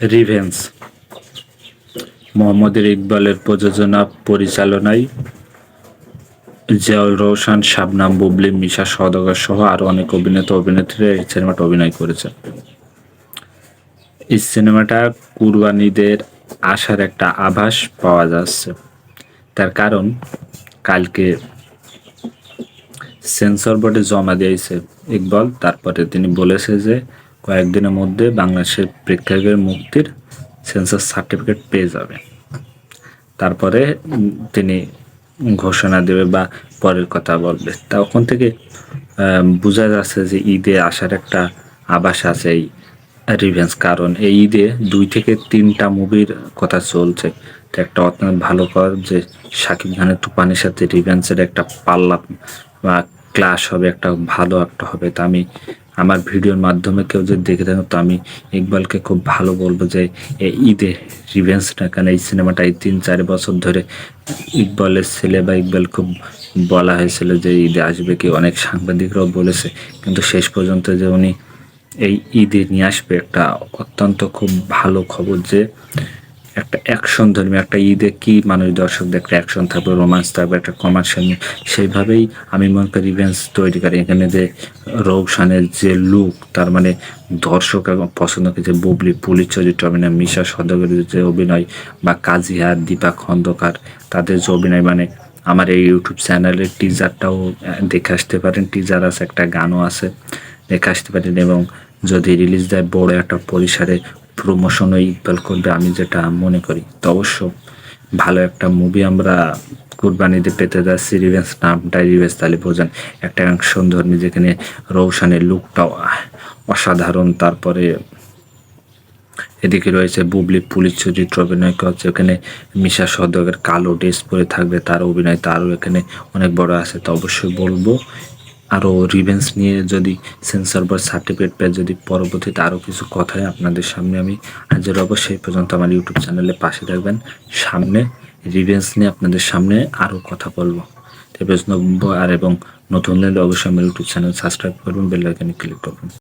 Revenge মোহাম্মদের ইকবালের প্রযোজনা, পরিচালনায় জিয়াউল রোশন শাবনাম বুবলি, মিশা সওদাগর সহ আরও অনেক অভিনেতা, অভিনেত্রীরা এই সিনেমাটা অভিনয় করেছেন। এই সিনেমাটা কুরবানিদের আসার একটা আভাস পাওয়া যাচ্ছে। তার কারণ, কালকে সেন্সর বোর্ডে জমা দিয়েছে ইকবল, তারপরে তিনি বলেছে যে কয়েকদিনের মধ্যে বাংলাদেশের প্রেক্ষাগৃহের মুক্তির সেন্সার সার্টিফিকেট পেয়ে যাবে। তারপরে তিনি ঘোষণা দেবে বা পরের কথা বলবে। তখন থেকে বোঝা যাচ্ছে যে ঈদে আসার একটা আভাস আছে এই রিভেন্স কারণ এই ঈদে দুই থেকে তিনটা মুভির কথা চলছে। এটা একটা অত্যন্ত ভালো কর যে শাকিব খানের তুফানের সাথে রিভেন্সের একটা পাল্লা বা ক্লাস হবে, একটা ভালো একটা হবে। তা আমি আমার ভিডিওর মাধ্যমে কেউ যদি দেখে থাকেন তো আমি ইকবালকে খুব ভালো বলব যে এই ঈদে রিভেন্স না কেন? এই সিনেমাটা এই তিন চার বছর ধরে ইকবালের ছেলে বা ইকবাল খুব বলা হয়েছিল যে, ঈদে আসবে কি? অনেক সাংবাদিকরাও বলেছে। কিন্তু শেষ পর্যন্ত যে উনি এই ঈদে নিয়ে আসবে, একটা অত্যন্ত খুব ভালো খবর যে একটা অ্যাকশন ধর্মী একটা ঈদে কি মানুষ দর্শকদের একটা অ্যাকশন থাকবে রোমান্স থাকবে, একটা কমার্শিয়াল সেইভাবেই আমি মনে করি ইভেন্টস তৈরি করি। এখানে যে রৌশানের যে লুক তার মানে দর্শক এবং পছন্দ করে যে বুবলি পুলিশ চরিত্র অভিনয়, মিশা সদগরের যে অভিনয় বা কাজিহার, দীপা খন্দকার, তাদের যে অভিনয় মানে আমার এই ইউটিউব চ্যানেলের টিজারটাও দেখে আসতে পারেন। টিজার আছে, একটা গানও আছে, দেখে আসতে পারেন এবং যদি রিলিজ দেয়, বড় একটা পরিসরে প্রমোশনও ইকবাল করবে, আমি যেটা মনে করি। তো অবশ্য ভালো একটা মুভি আমরা কুরবানিতে পেতে যাচ্ছি রিভেন্স নামটাই রিভেন্স তাহলে বোঝেন। একটা অ্যাকশন ধর্মী যেখানে রৌশানের লুকটাও অসাধারণ, তারপরে এদিকে রয়েছে বুবলি পুলিশ চরিত্র অভিনয় করছে, ওখানে মিশা সদকের কালো ড্রেস পরে থাকবে, তার অভিনয় তারও এখানে অনেক বড় আছে, তো অবশ্যই বলব আরও রিভেন্স নিয়ে যদি সেন্সর বা সার্টিফিকেট পেয়ে যদি পরবর্তীতে আরও কিছু কথায় আপনাদের সামনে আমি হাজির হব। সেই পর্যন্ত আমার ইউটিউব চ্যানেলে পাশে থাকবেন। সামনে রিভেন্স নিয়ে আপনাদের সামনে আরও কথা বলব। তো নব্বই আর এবং নতুন হলে অবশ্যই আমার ইউটিউব চ্যানেল সাবস্ক্রাইব করবেন বেল আইকনে ক্লিক করবেন।